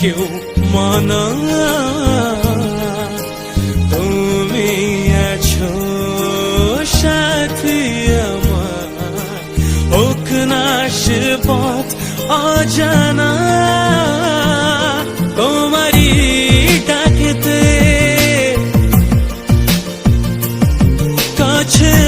কেউ মনা। তুমি আছো সাথী আমার। হোক না পথ অজানা। তোমারই ডাকেতে কাছে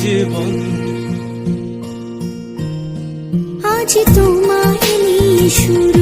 জীবন। আজ তোমায় শুরু